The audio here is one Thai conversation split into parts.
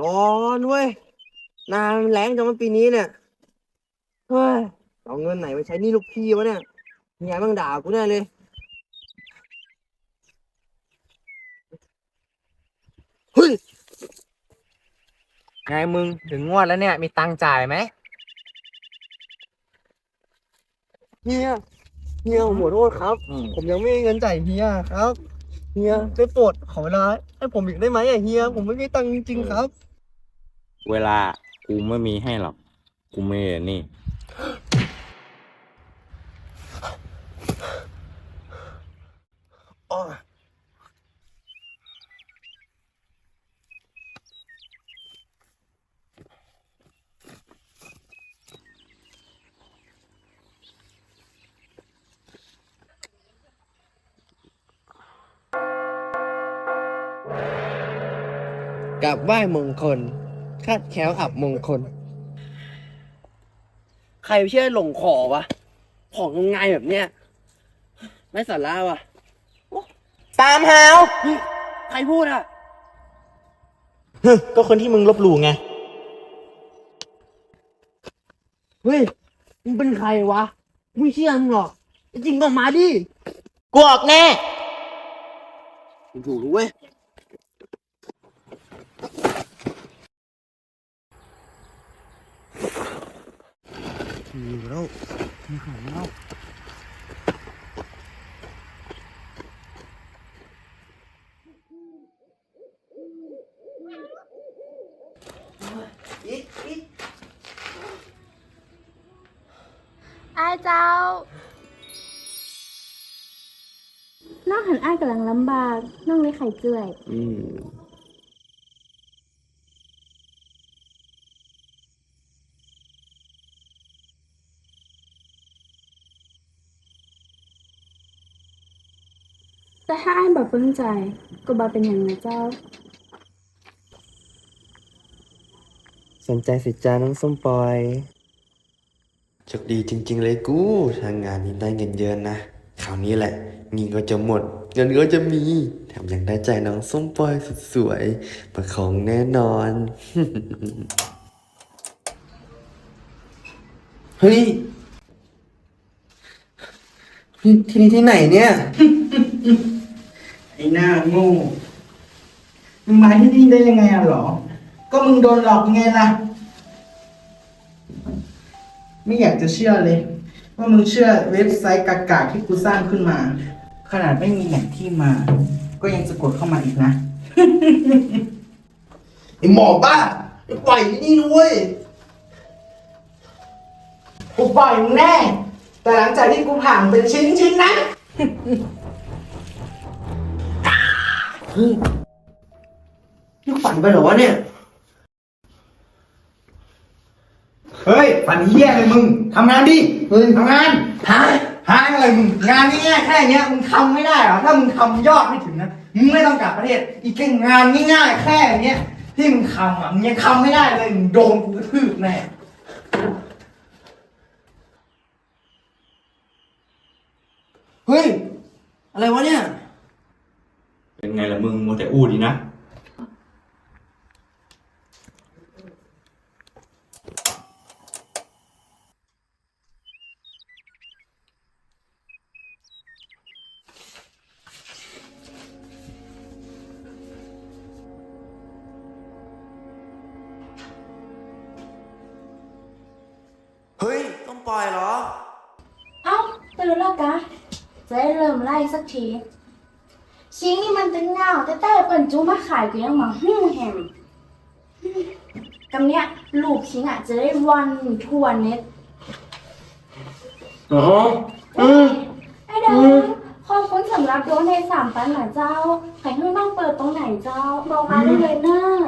ร้อนเว้ยหนามันแรงจังมันปีนี้เนี่ยเฮ้ยเอาเงินไหนไปใช้หนี่ลูกพี่วะเนี่ยเฮียมั่งด่ากูแน่เลย เฮ้ย ไงมึงถึงงวดแล้วเนี่ย มีตังค์จ่ายไหมเฮีย เฮียผมขอโทษครับ ผมยังไม่มีเงินจ่ายเฮียครับ เฮียได้โปรดขอเวลาให้ผมอีกได้ไหมอะเฮีย ผมไม่มีตังค์จริงๆครับ เวลากูไม่มีให้หรอก กูไม่นี่ กับไหว้มงคล คาดแคล้วอับมงคล ใครไม่เชื่อหลงขอวะ ของงมงายแบบเนี้ย ไม่สาระวะตามหาวเฮ้ยใครพูดอะก็คนที่มึงลบหลู่ไง เฮ้ย มึงเป็นใครวะ ไม่เชื่อมึงหรอก จริงก็มาดิ กูออกแน่ ถูกรู้เว้ย อยู่แล้วมีของแล้วอายเจ้า น้องหันอ้ายกำลังลำบาก น้องเลยไข่เจือย อืม แต่ถ้าอ้ายบอกเพิ่งใจ ก็บาเป็นอย่างนะเจ้า สนใจสิจ้าน้องส้มปอยโชคดีจริง ๆ เลยกูทางงานนี้ได้เงินเยอะนะคราวนี้แหละเงินก็จะหมด เงินก็จะมี แถมยังได้ใจน้องส้มปอยสุดสวยประคองแน่นอน เฮ้ยที่ที่นี่ที่ไหนเนี่ย ไอ้หน้าโง่มึงมาที่นี่ได้ยังไงอะหรอ ก็มึงโดนหลอกไงล่ะ ไม่อยากจะเชื่อเลย ว่ามึงเชื่อเว็บไซต์กากาที่กูสร้างขึ้นมา ขนาดไม่มีแหล่งที่มา ก็ยังสะกดเข้ามาอีกนะ ไอหมอบ้าไอปล่อยที่นี่นะเว้ยกูปล่อยมึงแน่ แต่หลังจากที่กูผ่านเป็นชิ้นชิ้น ๆนะนี่ฝันไปเหรอวะเนี่ย เฮ้ยฝันเฮี้ยเลยมึงทำงานดิเฮ้ยทำงานฮะหาอะไรมึงงานง่ายๆแค่เนี้ยมึงทำไม่ได้เหรอถ้ามึงทำยอดไม่ถึงนะมึงไม่ต้องกลับประเทศ อีกแค่งานง่ายๆแค่เนี้ยที่มึงทำอะมึงยังทำไม่ได้เลยมึงโดนกูกระทืบแน่เฮ้ย อะไรวะเนี่ย เป็นไงล่ะมึงมัวแต่อู้ดีนะ เฮ้ย ต้องปล่อยเหรอ เอ้า ตื่นแล้วกะ จะได้เริ่มไล่สักที ชิงนี่มันเป็นเงาแต่แต่เปิ่นจูมาขายกูยังมาหู้แฮมกำเนี้ยลูกชิงอะจะได้วันทั่วเน็ตอ๋อเอ้ยไอเดิมขอบคุณสำหรับโดนในสามปันหน่ะเจ้าใครให้น้องเปิดตรงไหนเจ้าบอกมาได้เลยเนอะ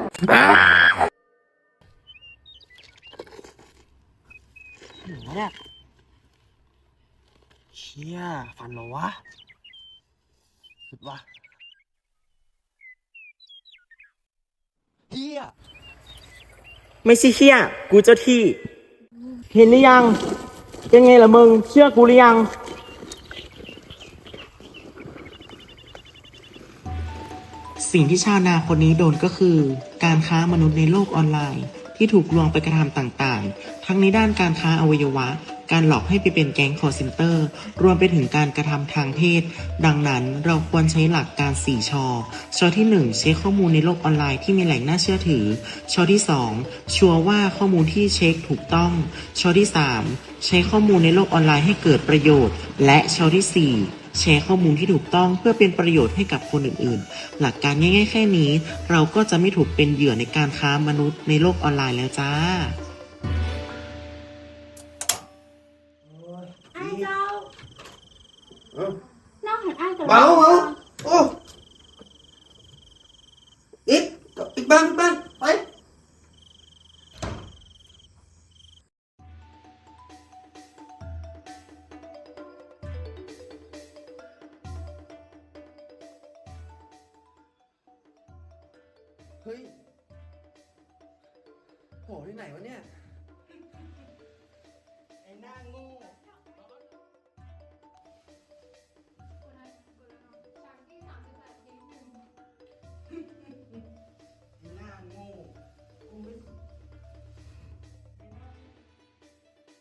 เนี่ยเชี่ยฝันเหรอวะ สุดวะเฮียไม่ใช่เชี่ยกูเจ้าที่ เห็นหรือยัง เป็นไงล่ะมึง เชื่อกูหรือยัง สิ่งที่ชาวนาคนนี้โดนก็คือ การค้ามนุษย์ในโลกออนไลน์ ที่ถูกลวงไปกระทำต่างๆ ทั้งในด้านการค้าอวัยวะ การหลอกให้ไปเป็นแก๊งคอร์เซนเตอร์ รวมไปถึงการกระทำทางเพศ ดังนั้นเราควรใช้หลักการ 4ชอชอที่ 1 เช็คข้อมูลในโลกออนไลน์ที่มีแหล่งน่าเชื่อถือชอที่ 2 ชัวร์ว่าข้อมูลที่เช็คถูกต้องชอที่ 3 ใช้ข้อมูลในโลกออนไลน์ให้เกิดประโยชน์ และชอที่ 4แชร์ข้อมูลที่ถูกต้องเพื่อเป็นประโยชน์ให้กับคนอื่นๆ หลักการง่ายๆ แค่นี้ เราก็จะไม่ถูกเป็นเหยื่อในการค้ามนุษย์ในโลกออนไลน์แล้วจ้า เห็นไอ้กับเบาเบาโอ้อีกอีกบ้างอีกบ้างไปเฮ้ยโหที่ไหนวะเนี่ย